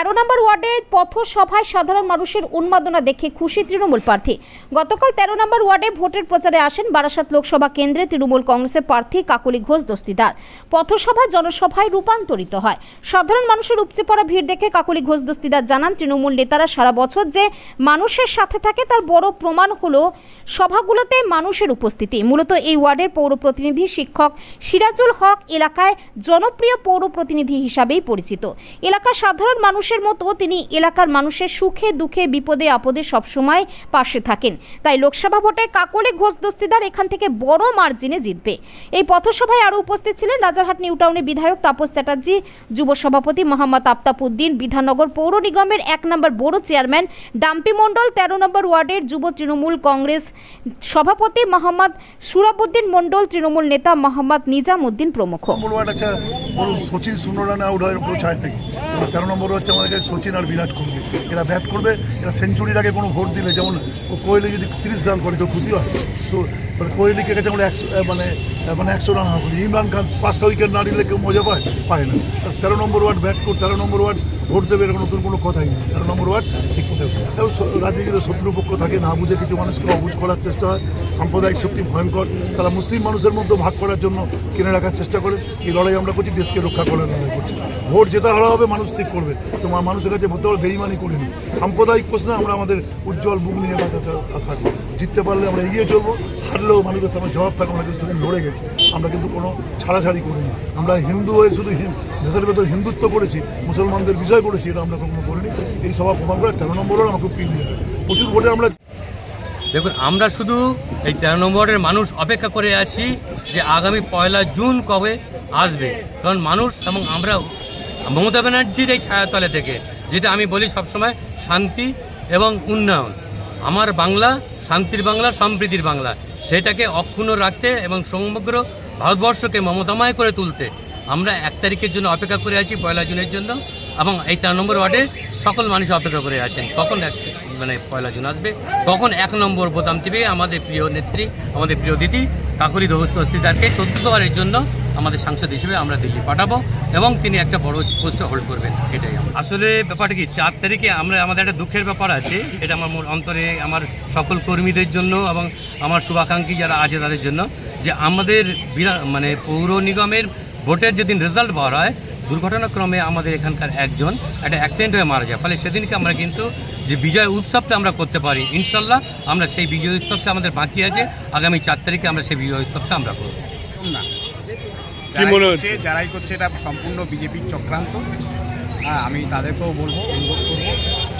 তেরো নম্বর ওয়ার্ডে পথসভায় সাধারণ মানুষের উন্মাদনা দেখে খুশি তৃণমূল প্রার্থী। গতকাল তেরো নম্বর ওয়ার্ডে ভোটের প্রচারে আসেন বারাসাত লোকসভা কেন্দ্রে তৃণমূল কংগ্রেসের প্রার্থী কাকলি ঘোষ দস্তিদার। পথসভা জনসভায় রূপান্তরিত হয়। সাধারণ মানুষের উপচে পড়া ভিড় দেখে কাকলি ঘোষ দস্তিদার জানান, তৃণমূল নেতারা সারা বছর যে মানুষের সাথে থাকে তার বড় প্রমাণ হলো সভাগুলোতে মানুষের উপস্থিতি। মূলত এই ওয়ার্ডের পৌর প্রতিনিধি শিক্ষক সিরাজুল হক এলাকায় জনপ্রিয় পৌর প্রতিনিধি হিসাবেই পরিচিত। এলাকার সাধারণ মানুষের মতো তিনি এলাকার মানুষের সুখে, দুঃখে, বিপদে, আপদে সবসময় পাশে থাকেন। তাই লোকসভা ভোটে কাকলে ঘোষ দস্তিদার এখান থেকে বড় মার্জিনে জিতবে। এই পথসভায় আরও উপস্থিত ছিলেন রাজারহাট নিউ টাউনের বিধায়ক তাপস চ্যাটার্জি, যুব সভাপতি মোহাম্মদ আফতাবউদ্দিন, বিধাননগর পৌর নিগমের এক নম্বর বড় চেয়ারম্যান ডাম্পি মণ্ডল, তেরো নম্বর ওয়ার্ডের যুব তৃণমূল কংগ্রেস সভাপতি মোহাম্মদ সুরাবুদ্দিন মণ্ডল, তৃণমূল নেতা মোহাম্মদ নিজাম উদ্দিন প্রমুখ সচিন শূন্য রানে আউট পুরো থেকে। তেরো নম্বর হচ্ছে আমাদের সচিন আর বিরাট কোহলি। এরা ব্যাট করবে, এরা সেঞ্চুরির আগে কোনো ভোট দিলে, যেমন কোহলি যদি তিরিশ রান করে, তো খুশি হয়। সো- মানে কোহলিকে কাছে আমরা একশো মানে মানে একশো রান হাঁকুনি ইমরান খান পাঁচটা উইকেট না নিলে কেউ মজা পায় পায় না। তেরো নম্বর ওয়ার্ড ব্যাট কর, তেরো নম্বর ওয়ার্ড ভোট দেবে এরকম নতুন কোনো কথাই নেই। তেরো নম্বর ওয়ার্ড ঠিক মতো এবং রাজনীতিতে শত্রুপক্ষ থাকে, না বুঝে কিছু মানুষকে অবুঝ করার চেষ্টা হয়। সাম্প্রদায়িক শক্তি ভয়ঙ্কর। তারা মুসলিম মানুষের মধ্যে ভাগ করার জন্য কিনে রাখার চেষ্টা করে। এই লড়াই আমরা করছি, দেশকে রক্ষা করার লড়াই করছি। ভোট জেতা হারা হবে, মানুষ ঠিক করবে। তোমার মানুষের কাছে ভোট দেওয়ার বেইমানি করিনি। সাম্প্রদায়িক প্রশ্নে, আমরা আমাদের উজ্জ্বল বুক নিয়ে থাকব। জিততে পারলে আমরা এগিয়ে চলবো, হারলেও মানুষের সামনে জবাব থাকব আমরা কিন্তু সেদিন লড়ে গেছি। আমরা কিন্তু কোনো ছাড়াছাড়ি করিনি। আমরা হিন্দু হয়ে শুধু ভেতরে ভেতরে হিন্দুত্ব করেছি, মুসলমানদের বিষয় করেছি, এটা আমরা কখনো করিনি। এই সভা প্রমাণ করে তেরো নম্বরও খুব পিছিয়ে প্রচুর ভোটে আমরা দেখুন, আমরা শুধু এই তেরো নম্বরের মানুষ অপেক্ষা করে আছি যে আগামী পয়লা জুন কবে আসবে। কারণ মানুষ এবং আমরা মমতা ব্যানার্জির এই ছায়াতলে থেকে, যেটা আমি বলি সবসময় শান্তি এবং উন্নয়ন। আমার বাংলা, শান্তির বাংলা, সম্প্রীতির বাংলা, সেটাকে অক্ষুণ্ণ রাখতে এবং সমগ্র ভারতবর্ষকে মমতাময় করে তুলতে আমরা এক তারিখের জন্য অপেক্ষা করে আছি পয়লা জুনের জন্য এবং এই চার নম্বর ওয়ার্ডে সকল মানুষ অপেক্ষা করে আছেন। কখন এক মানে পয়লা জুন আসবে, কখন এক নম্বর বোতাম টিপে আমাদের প্রিয় নেত্রী, আমাদের প্রিয় দিদি কাকুরি অস্তিদারকে চতুর্থবারের জন্য আমাদের সাংসদ হিসেবে আমরা দিল্লি পাঠাবো এবং তিনি একটা বড় পোস্টে হোল্ড করবেন এটাই আসলে ব্যাপারটা কি চার তারিখে আমরা আমাদের একটা দুঃখের ব্যাপার আছে এটা আমার অন্তরে আমার সকল কর্মীদের জন্য এবং আমার শুভাকাঙ্ক্ষী যারা আছে তাদের জন্য যে আমাদের বিরা- মানে পৌর নিগমের ভোটের যেদিন রেজাল্ট বার হয় দুর্ঘটনাক্রমে আমাদের এখানকার একজন একটা অ্যাক্সিডেন্ট হয়ে মারা যায়। ফলে সেদিনকে আমরা কিন্তু যে বিজয় উৎসবটা আমরা করতে পারি ইনশাল্লাহ আমরা সেই বিজয় উৎসবটা আমাদের বাকি আছে আগামী চার তারিখে আমরা সেই বিজয় উৎসবটা আমরা করব। না। মনে হচ্ছে? যারাই করছে এটা সম্পূর্ণ বিজেপির চক্রান্ত। হ্যাঁ আমি তাদেরকেও বলব অনুরোধ করব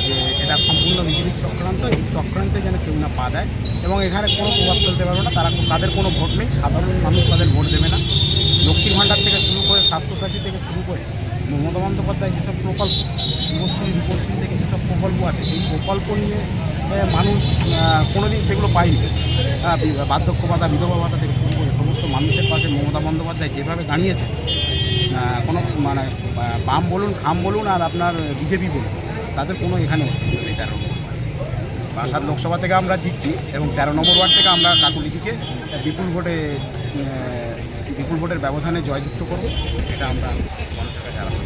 যে এটা সম্পূর্ণ বিজেপির চক্রান্ত এই চক্রান্তে যেন কেউ না পা দেয়। এবং এখানে কোনো প্রভাব ফেলতে পারবে না তারা তাদের কোনো ভোট নেই সাধারণ মানুষ তাদের ভোট দেবে না। লক্ষ্মীর ভাণ্ডার থেকে শুরু করে স্বাস্থ্যসাথী থেকে শুরু করে মমতা বন্দ্যোপাধ্যায় যেসব প্রকল্প যুবশ্রী রূপশ্রী থেকে যেসব প্রকল্প আছে সেই প্রকল্প নিয়ে মানুষ কোনোদিন সেগুলো পায়নি। বার্ধক্য ভাতা বিধবা ভাতা থেকে শুরু মানুষের পাশে মমতা বন্দ্যোপাধ্যায় যেভাবে দাঁড়িয়েছে কোনো মানে বাম বলুন, খাম বলুন আর আপনার বিজেপি বলুন, তাদের কোনো এখানে অস্তিত্ব নেই তেরো নম্বর বাসার লোকসভা থেকে আমরা জিতছি এবং তেরো নম্বর ওয়ার্ড থেকে আমরা কাকুলিদিকে বিপুল ভোটে বিপুল ভোটের ব্যবধানে জয়যুক্ত করব, এটা আমরা মানুষের কাছে আশা